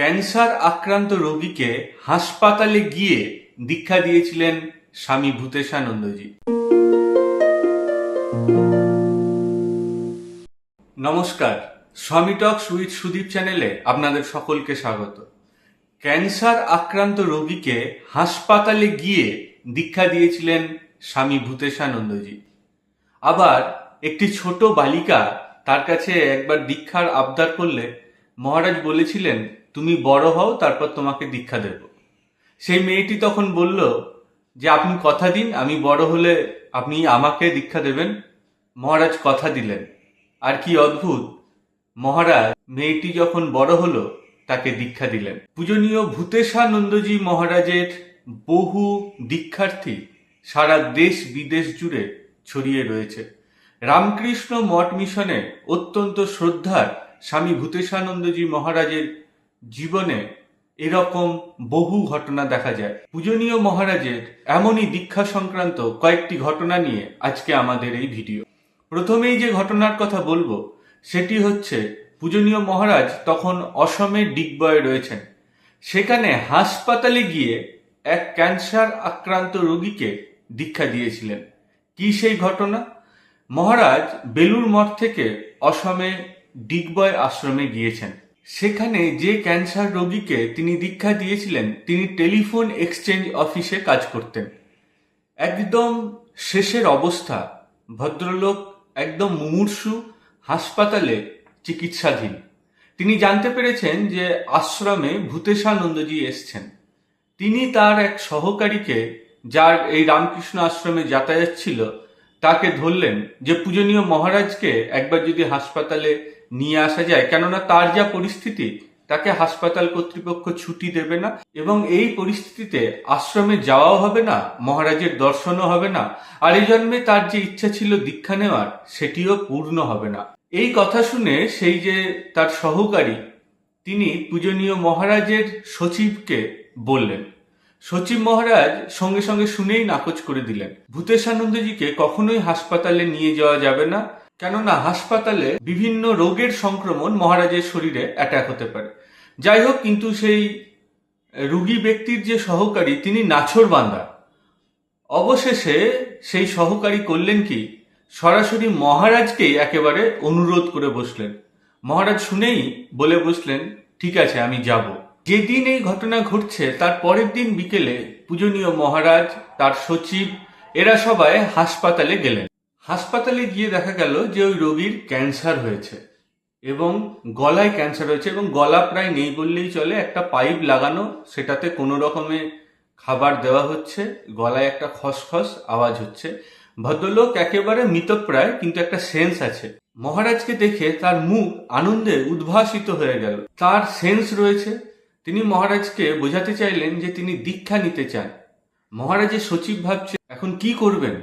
Cancer আক্রান্ত রোগীকে হাসপাতালে গিয়ে দীক্ষা দিয়েছিলেন স্বামী ভূতেশানন্দজি। নমস্কার টক্স উইথ সুদীপ চ্যানেলে আপনাদের সকলকে স্বাগত। ক্যান্সার আক্রান্ত রোগীকে হাসপাতালে গিয়ে দীক্ষা দিয়েছিলেন স্বামী ভূতেশানন্দজি। আবার একটি ছোট বালিকা তার কাছে একবার দীক্ষার আবদার করলে মহারাজ বলেছিলেন, তুমি বড় হও, তারপর তোমাকে দীক্ষা দেব। সেই মেয়েটি তখন বলল, যে আপনি কথা দিন, আমি বড় হলে আপনি আমাকে দীক্ষা দেবেন? মহারাজ কথা দিলেন। আর কি অদ্ভুত! মহারাজ, মেয়েটি যখন বড় হলো, তাকে দীক্ষা দিলেন। পূজনীয় ভূতেশানন্দজি মহারাজের বহু দীক্ষার্থী সারা দেশ বিদেশ জুড়ে ছড়িয়ে রয়েছে। রামকৃষ্ণ মঠ মিশনে অত্যন্ত শ্রদ্ধার স্বামী ভূতেশানন্দজি মহারাজের জীবনে এরকম বহু ঘটনা দেখা যায়। পূজনীয় মহারাজের এমনই দীক্ষা সংক্রান্ত কয়েকটি ঘটনা নিয়ে আজকে আমাদের এই ভিডিও। প্রথমেই যে ঘটনার কথা বলব, সেটি হচ্ছে পূজনীয় মহারাজ তখন অসমে ডিগবয়ে রয়েছেন। সেখানে হাসপাতালে গিয়ে এক ক্যান্সার আক্রান্ত রোগীকে দীক্ষা দিয়েছিলেন। কি সেই ঘটনা? মহারাজ বেলুর মঠ থেকে অসমে ডিগবয় আশ্রমে গিয়েছেন। সেখানে যে ক্যান্সার রোগীকে তিনি দীক্ষা দিয়েছিলেন, তিনি টেলিফোন এক্সচেঞ্জ অফিসে কাজ করতেন। একদম শেষের অবস্থা, ভদ্রলোক একদম মুমূর্ষু, হাসপাতালে চিকিৎসাধীন। তিনি জানতে পেরেছেন যে আশ্রমে ভূতেশানন্দজি এসছেন। তিনি তার এক সহকারীকে, যার এই রামকৃষ্ণ আশ্রমে যাতায়াত ছিল তাকে ধরলেন যে পূজনীয় মহারাজকে একবার যদি হাসপাতালে নিয়ে আসা যায়, কেননা তার যা পরিস্থিতি, তাকে হাসপাতাল কর্তৃপক্ষ ছুটি দেবে না এবং এই পরিস্থিতিতে আশ্রমে যাওয়াও হবে না, মহারাজের দর্শনও হবে না, আর এই জন্মে তার যে ইচ্ছা ছিল দীক্ষা নেওয়ার, সেটিও পূর্ণ হবে না। এই কথা শুনে সেই যে তার সহকারী, তিনি পূজনীয় মহারাজের সচিবকে বললেন। সচিব মহারাজ সঙ্গে সঙ্গে শুনেই নাকচ করে দিলেন। ভূতেশানন্দজিকে কখনোই হাসপাতালে নিয়ে যাওয়া যাবে না, কেননা হাসপাতালে বিভিন্ন রোগের সংক্রমণ মহারাজের শরীরে অ্যাটাক হতে পারে। যাই হোক, কিন্তু সেই রুগী ব্যক্তির যে সহকারী, তিনি নাছর বান্দা। অবশেষে সেই সহকারী করলেন কি? সরাসরি মহারাজকেই একেবারে অনুরোধ করে বসলেন। মহারাজ শুনেই বলে বসলেন, ঠিক আছে, আমি যাব। যেদিন এই ঘটনা ঘটছে, তার পরের দিন বিকেলে পূজনীয় মহারাজ, তার সচিব, এরা সবাই হাসপাতালে গেলেন। হাসপাতালে গিয়ে দেখা গেল যে ওই রোগীর ক্যান্সার হয়েছে এবং গলায় ক্যান্সার হয়েছে এবং গলা প্রায় নেই বললেই চলে, একটা পাইপ লাগানো, সেটাতে কোনো রকমে খাবার দেওয়া হচ্ছে, গলায় একটা খসখস আওয়াজ হচ্ছে। ভদ্রলোক একেবারে মৃতপ্রায়, কিন্তু একটা সেন্স আছে। মহারাজকে দেখে তার মুখ আনন্দে উদ্ভাসিত হয়ে গেল। তার সেন্স রয়েছে তিনি মহারাজকে বোঝাতে চাইলেন যে তিনি দীক্ষা নিতে চান। মহারাজের সচিব ভাবছে, এখন কি করবেন?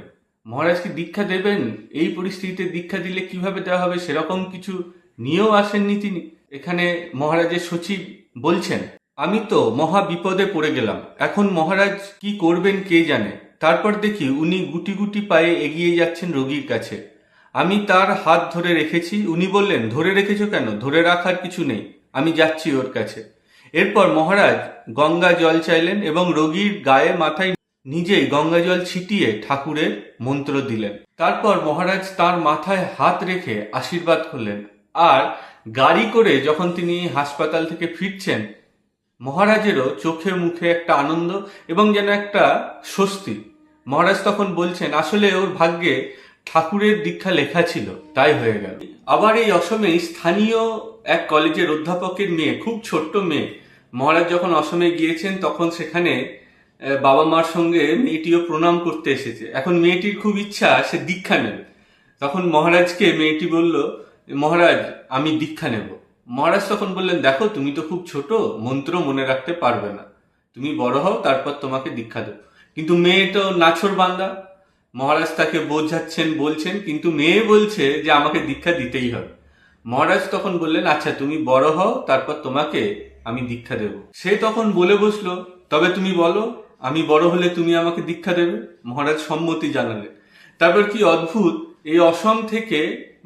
মহারাজকে দীক্ষা দেবেন? এই পরিস্থিতিতে দীক্ষা দিলে কীভাবে দেওয়া হবে? সেরকম কিছু নিয়েও আসেননি তিনি। এখানে মহারাজের সচিব বলছেন, আমি তো মহা বিপদে পড়ে গেলাম। এখন মহারাজ কি করবেন কে জানে? তারপর দেখি উনি গুটি গুটি পায়ে এগিয়ে যাচ্ছেন রোগীর কাছে। আমি তার হাত ধরে রেখেছি। উনি বললেন, ধরে রেখেছো কেন? ধরে রাখার কিছু নেই। আমি যাচ্ছি ওর কাছে। এরপর মহারাজ গঙ্গা জল চাইলেন এবং রোগীর গায়ে মাথায় নিজেই গঙ্গা জল ছিটিয়ে ঠাকুরের মন্ত্র দিলেন। তারপর মহারাজ তার মাথায় হাত রেখে আশীর্বাদ করলেন। আর গাড়ি করে যখন তিনি হাসপাতাল থেকে ফিরছেন, মহারাজেরও চোখে মুখে একটা আনন্দ এবং যেন একটা স্বস্তি। মহারাজ তখন বলছেন, আসলে ওর ভাগ্যে ঠাকুরের দীক্ষা লেখা ছিল, তাই হয়ে গেল। আবার এই অসমে স্থানীয় এক কলেজের অধ্যাপকের মেয়ে, খুব ছোট্ট মেয়ে, মহারাজ যখন অসমে গিয়েছেন, তখন সেখানে বাবা মার সঙ্গে মেয়েটিও প্রণাম করতে এসেছে। এখন মেয়েটির খুব ইচ্ছা, সে দীক্ষা নেবে। তখন মহারাজকে মেয়েটি বলল, মহারাজ, আমি দীক্ষা নেব। মহারাজ তখন বললেন, দেখো, তুমি তো খুব ছোট, মন্ত্র মনে রাখতে পারবে না। তুমি বড় হও, তারপর তোমাকে দীক্ষা দেবো। কিন্তু মেয়ে তো নাছর বান্দা মহারাজ তাকে বোঝাচ্ছেন, বলছেন, কিন্তু মেয়ে বলছে যে আমাকে দীক্ষা দিতেই হবে। মহারাজ তখন বললেন আচ্ছা তুমি বড় হও, তারপর তোমাকে আমি দীক্ষা দেব। সে তখন বলে বসল, তবে তুমি বলো, আমি বড় হলে তুমি আমাকে দীক্ষা দেবে? মহারাজ সম্মতি জানালেন। তারপর কি অদ্ভুত, এই অসম থেকে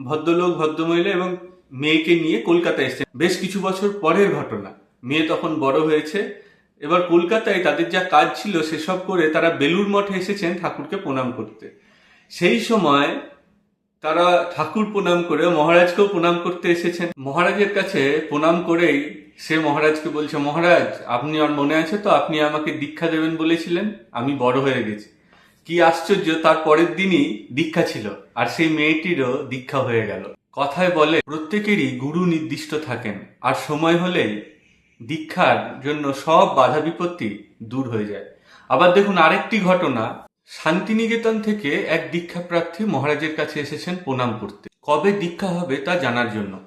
ভদ্রলোক, ভদ্রমহিলা এবং মেয়েকে নিয়ে কলকাতা এসেছে বেশ কিছু বছর পরের ঘটনা। মেয়ে তখন বড় হয়েছে এবার কলকাতায় তাদের যা কাজ ছিল সেসব করে তারা বেলুর মঠে এসেছেন ঠাকুরকে প্রণাম করতে। সেই সময় তারা ঠাকুর প্রণাম করে, মহারাজকেও প্রণাম করতে এসেছেন। মহারাজের কাছে প্রণাম করেই সে মহারাজকে বলছে, মহারাজ, আপনি আর মনে আছে তো আপনি আমাকে দীক্ষা দেবেন বলেছিলেন? আমি বড় হয়ে গেছি। কি আশ্চর্য, তার পরের দিনই দীক্ষা ছিল আর সেই মেয়েটিরও দীক্ষা হয়ে গেল। কথায় বলে, প্রত্যেকেরই গুরু নির্দিষ্ট থাকেন। আর সময় হলেই দীক্ষার জন্য সব বাধা বিপত্তি দূর হয়ে যায়। আবার দেখুন আরেকটি ঘটনা, শান্তিনিকেতন থেকে এক দীক্ষা প্রার্থী মহারাজের কাছে এসেছেন প্রণাম করতে। কবে দীক্ষা হবে তা জানার জন্য।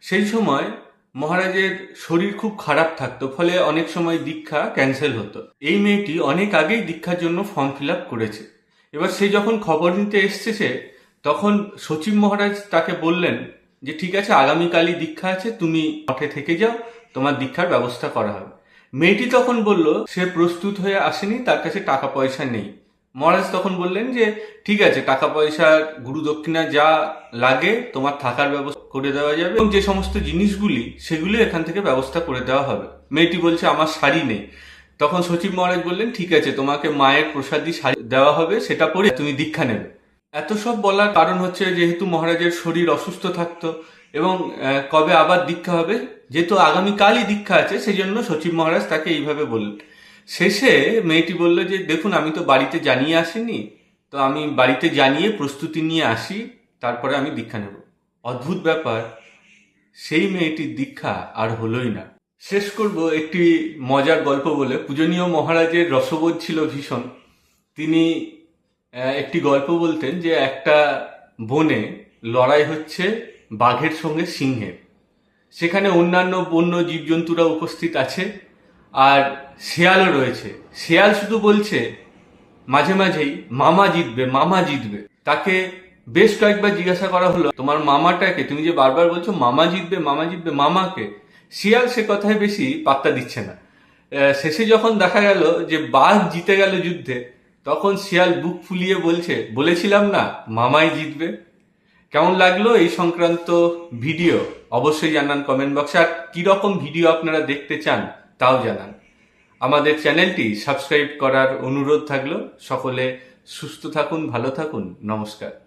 সেই সময় মহারাজের শরীর খুব খারাপ থাকতো, ফলে অনেক সময় দীক্ষা ক্যান্সেল হতো। এই মেয়েটি অনেক আগেই দীক্ষার জন্য ফর্ম ফিল আপ করেছে। এবার সে যখন খবর নিতে এসছে সে, তখন সচিব মহারাজ তাকে বললেন যে, ঠিক আছে, আগামীকালই দীক্ষা আছে, তুমি মঠে থেকে যাও তোমার দীক্ষার ব্যবস্থা করা হবে। মেয়েটি তখন বলল, সে প্রস্তুত হয়ে আসেনি, তার কাছে টাকা পয়সা নেই। মহারাজ তখন বললেন যে, ঠিক আছে টাকা পয়সা গুরু দক্ষিণা যা লাগে তোমার থাকার ব্যবস্থা করে দেওয়া যাবে এবং যে সমস্ত জিনিসগুলি, সেগুলি এখান থেকে ব্যবস্থা করে দেওয়া হবে। মেয়েটি বলছে, আমার শাড়ি নেই। তখন সচিব মহারাজ বললেন, ঠিক আছে, তোমাকে মায়ের প্রসাদী শাড়ি দেওয়া হবে, সেটা পরে তুমি দীক্ষা নেবে। এত সব বলার কারণ হচ্ছে, যেহেতু মহারাজের শরীর অসুস্থ থাকতো এবং কবে আবার দীক্ষা হবে, যেহেতু আগামীকালই দীক্ষা আছে সেই জন্য সচিব মহারাজ তাকে এইভাবে বললেন। শেষে মেয়েটি বলল যে, দেখুন, আমি তো বাড়িতে জানিয়ে আসিনি, তো আমি বাড়িতে জানিয়ে প্রস্তুতি নিয়ে আসি, তারপরে আমি দীক্ষা নেব। অদ্ভুত ব্যাপার, সেই মেয়েটির দীক্ষা আর হলোই না। শেষ করব একটি মজার গল্প বলে, পূজনীয় মহারাজের রসবোধ ছিল ভীষণ। তিনি একটি গল্প বলতেন যে, একটা বনে লড়াই হচ্ছে বাঘের সঙ্গে সিংহের সেখানে অন্যান্য বন্য জীবজন্তুরা উপস্থিত আছে, আর শেয়ালও রয়েছে। শেয়াল শুধু বলছে, মাঝে মাঝেই মামা জিতবে মামা জিতবে। তাকে বেশ কয়েকবার জিজ্ঞাসা করা হলো, তোমার মামাটাকে? তুমি যে বারবার বলছো, মামা জিতবে মামা জিতবে, মামাকে? শিয়াল সে কথায় বেশি পাত্তা দিচ্ছে না। শেষে যখন দেখা গেল যে বাঘ জিতে গেল যুদ্ধে, তখন শিয়াল বুক ফুলিয়ে বলছে, বলেছিলাম না, মামাই জিতবে। কেমন লাগল এই সংক্রান্ত ভিডিও? অবশ্যই জানান কমেন্ট বক্সে আর কীরকম ভিডিও আপনারা দেখতে চান, তাও জানান। আমাদের চ্যানেলটি সাবস্ক্রাইব করার অনুরোধ থাকল। সকলে সুস্থ থাকুন, ভালো থাকুন। নমস্কার।